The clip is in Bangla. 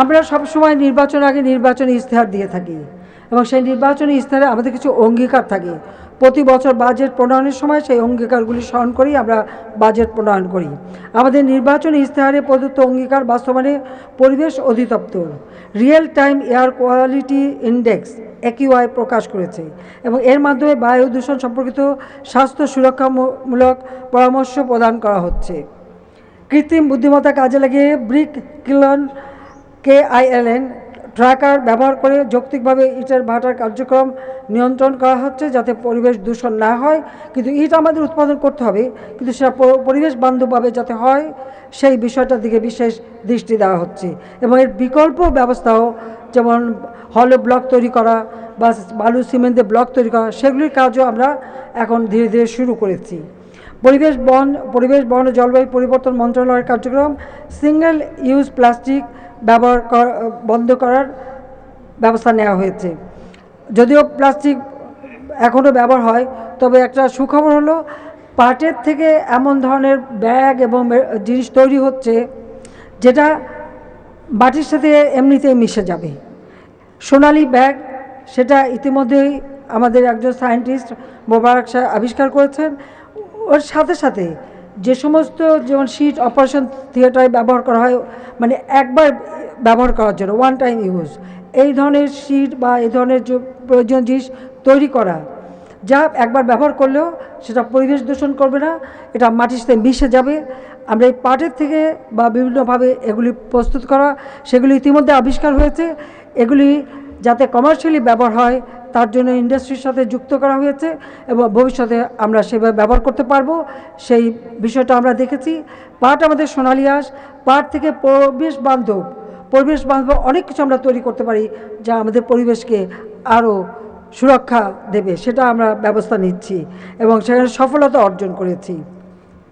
আমরা সবসময় নির্বাচন আগে নির্বাচনী ইশতেহার দিয়ে থাকি এবং সেই নির্বাচনী ইশতেহারে আমাদের কিছু অঙ্গীকার থাকে। প্রতি বছর বাজেট প্রণয়নের সময় সেই অঙ্গীকারগুলি স্মরণ করেই আমরা বাজেট প্রণয়ন করি। আমাদের নির্বাচনী ইশতেহারে প্রদত্ত অঙ্গীকার বাস্তবায়নে পরিবেশ অধিদপ্তর real time air quality index AQI প্রকাশ করেছে এবং এর মাধ্যমে বায়ু দূষণ সম্পর্কিত স্বাস্থ্য সুরক্ষামূলক পরামর্শ প্রদান করা হচ্ছে। কৃত্রিম বুদ্ধিমত্তা কাজে লাগিয়ে ব্রিক কিলন কেআইএলএন ট্র্যাকার ব্যবহার করে যৌক্তিকভাবে ইটের ভাটার কার্যক্রম নিয়ন্ত্রণ করা হচ্ছে যাতে পরিবেশ দূষণ না হয়। কিন্তু ইট আমাদের উৎপাদন করতে হবে, কিন্তু সেটা পরিবেশ বান্ধবভাবে যাতে হয়, সেই বিষয়টার দিকে বিশেষ দৃষ্টি দেওয়া হচ্ছে। এবং এর বিকল্প ব্যবস্থাও যেমন হলে ব্লক তৈরি করা বা বালু সিমেন্টে ব্লক তৈরি করা, সেগুলির কাজও আমরা এখন ধীরে ধীরে শুরু করেছি। পরিবেশ বন পরিবেশ বন জলবায়ু পরিবর্তন মন্ত্রণালয়ের কার্যক্রম সিঙ্গেল ইউজ প্লাস্টিক ব্যবহার কর- বন্ধ করার ব্যবস্থা নেওয়া হয়েছে। যদিও প্লাস্টিক এখনও ব্যবহার হয়, তবে একটা সুখবর হলো, পাটের থেকে এমন ধরনের ব্যাগ এবং জিনিস তৈরি হচ্ছে, যেটা মাটির সাথে এমনিতেই মিশে যাবে। সোনালি ব্যাগ, সেটা ইতিমধ্যেই আমাদের একজন সায়েন্টিস্ট মোবারক আবিষ্কার করেছেন। ওর সাথে সাথে যে সমস্ত যেমন শিট অপারেশন থিয়েটারে ব্যবহার করা হয় মানে একবার ব্যবহার করার জন্য ওয়ান টাইম ইউজ এই ধরনের শিট বা এই ধরনের যে প্রয়োজনীয় জিনিস তৈরি করা, যা একবার ব্যবহার করলেও সেটা পরিবেশ দূষণ করবে না, এটা মাটির সাথে মিশে যাবে। আমরা এই পাটের থেকে বা বিভিন্নভাবে এগুলি প্রস্তুত করা, সেগুলি ইতিমধ্যে আবিষ্কার হয়েছে। এগুলি যাতে কমার্শিয়ালি ব্যবহার হয় তার জন্য ইন্ডাস্ট্রির সাথে যুক্ত করা হয়েছে এবং ভবিষ্যতে আমরা সেভাবে ব্যবহার করতে পারব। সেই বিষয়টা আমরা দেখেছি। পাট আমাদের সোনালি আঁশ পাট থেকে পরিবেশ বান্ধব। পরিবেশ বান্ধব অনেক কিছু আমরা তৈরি করতে পারি যা আমাদের পরিবেশকে আরও সুরক্ষা দেবে, সেটা আমরা ব্যবস্থা নিচ্ছি এবং সেখানে সফলতা অর্জন করেছি।